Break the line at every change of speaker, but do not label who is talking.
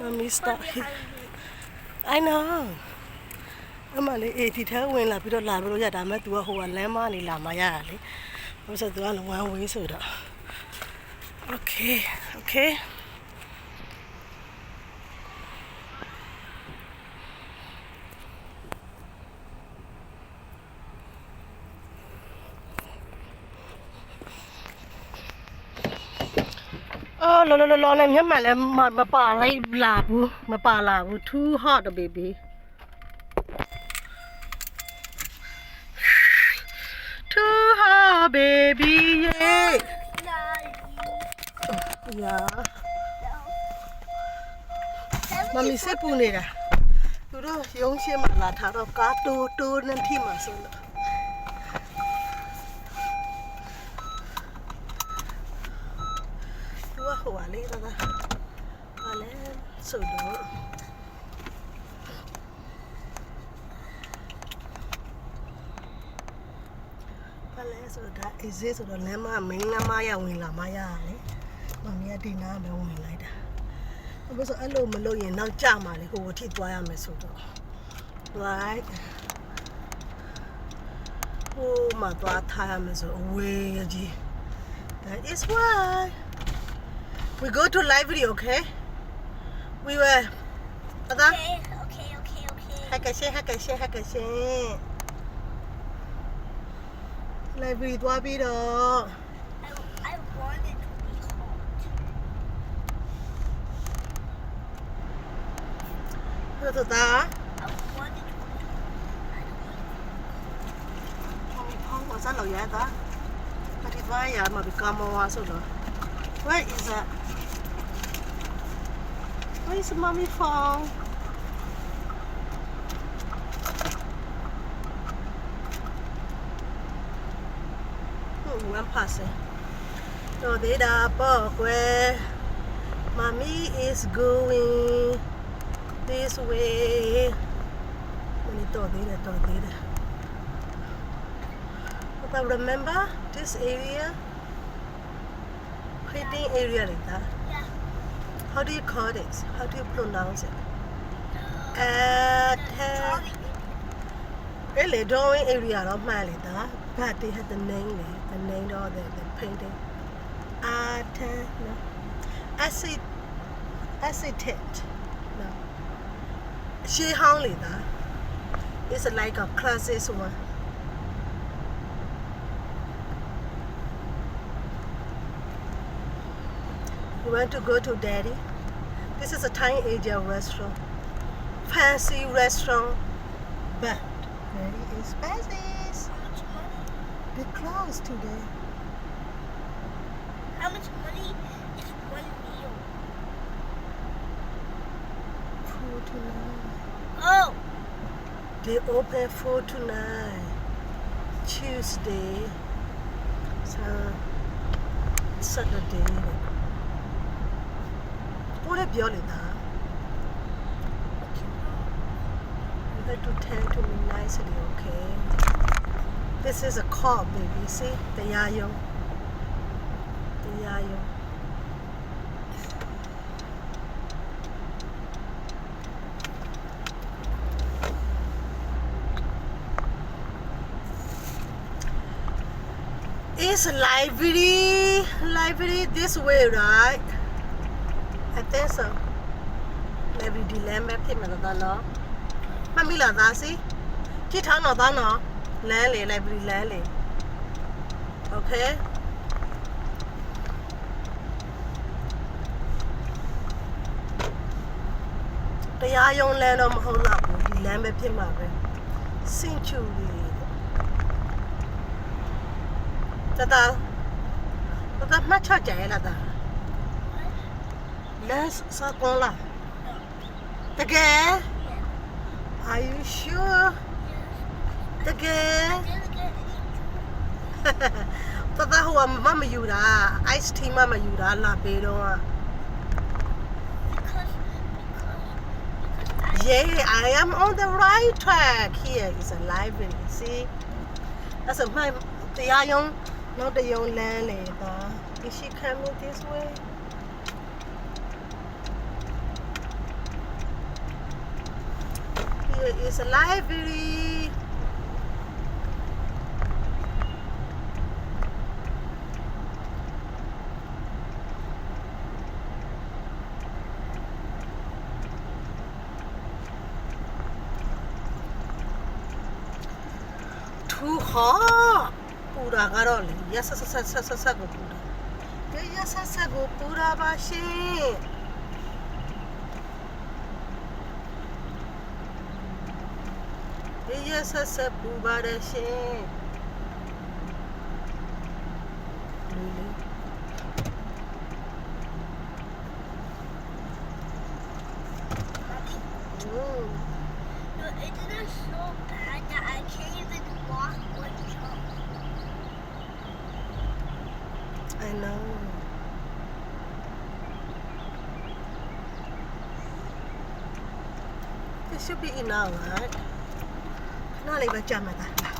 Mommy stop I know အမလေးအေးဒီထဲဝင်လာပြီးတော့လာပြီးတော့ရဒါမဲ့ तू ကဟိုကလမ်းမနေလာမှရတာလေဟိုဆို तू ကလည်း one way ဆိုတော့ Okay okay လောလောလောနဲ့မျက်မှန်လည်းမပါလိုက်လာဘူးမပါလာဘူး too hot baby ทูฮาเบบี้เย่ยามามีเสื้อปูนี่นะดูด้วยยงเชียมาลาทารอกาตูตูนั่นที่มาสุด ဟိုပါလေတော့ပါလဲဆိုတော့ပါလဲဆိုတော့ဒါ easy ဆိုတော့လမ်းမ main လမ်းမရဝင်လာမရလေမမီကဒီနားပဲဝင်လိုက်တာဘာလို့ဆိုအဲ့လိုမလုပ်ရင်နောက်ကျမှာလေဟိုထိသွားရမယ်ဆိုတော့ right ဟိုမှာသွားထားရမယ်ဆိုအဝေးကြီး that is why we go to library okay we were အသား
Okay, okay, okay, okay.
ဟက်ကရှင်းဟက်ကရှင်းဟက်ကရှင်း library သွားပြီးတော့
I, I want it to be hot.
ဘယ်လိုသား
I want it to be I don't want it
ဖောင်းဖောင်းဝစားလို့ရ Where is it? Where is mommy phone? Oh, I'm passing. So they are where mommy is going this way. But remember this area Creating area like that.
Yeah.
How do you call it? How do you pronounce it?
Uh,
At
drawing.
really drawing area တော့မှန်လေဒါ but they had the name လေ the name of the the painting art no acid acetate no ရှေးဟောင်းလေဒါ it's like a classic one We want to go to Daddy. This is a Thai Asia restaurant. Fancy restaurant, but very expensive.
How much money?
They closed today.
How much money is one meal?
Four to nine.
Oh,
They open four to nine. Tuesday, Sun- Saturday. That. You have to tend to me nicely, okay? This is a cob, baby. See? The yayo. The yayo. It's library, library this way, right? I think so. Library ဒီလမ်းပဲဖြစ်မှာတော့နော်။မမီလာသားစီကြည့်ထားတော့သားနော်။လမ်းလေ library လမ်းလေ။ Okay တရားရုံးလမ်းတော့မဟုတ်တော့ဘူးဒီလမ်းပဲဖြစ်မှာပဲ။စင်ချူရီတတတတမှတ်ချကြရလားတာ Less Tage? Are you sure? Tage? Tata ho mama yura yu. Ice tea mama yura da
la be.
Yeah, I am on the right track. Here is a library. See? That's a my the young, not the young land. Is she coming this way? there is a library. Too hot. Pura garoli. Yasa sa
sa
sa sa
sa go pura. Yasa sa go pura bashi. Even walk with Joe?
I know This should be enough right 那里边这么大